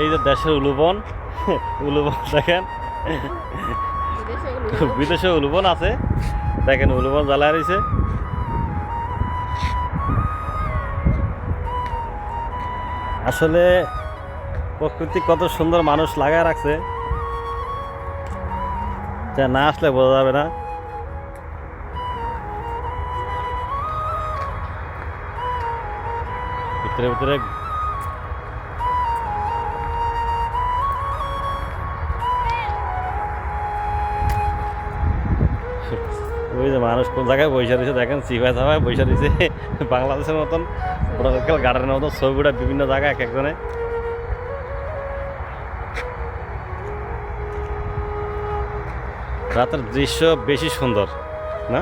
এই যে দেশের উলুবন। উলুবন দেখেন। বিদেশে উলুবন আছে। দেখেন উলুবন জ্বালায় রয়েছে আসলে প্রকৃতি কত সুন্দর মানুষ লাগায় রাখছে। যা না আসলে বোঝা যাবে না। ভিতরে ভিতরে ওই যে মানুষ কোন জায়গায় বৈশা রয়েছে দেখেন সিফাই সাফাই বৈশা রয়েছে। বাংলাদেশের মতন বোটানিক্যাল গার্ডেনের মতন ছবিটা বিভিন্ন জায়গায় এক একজনে। রাতের দৃশ্য বেশি সুন্দর, না?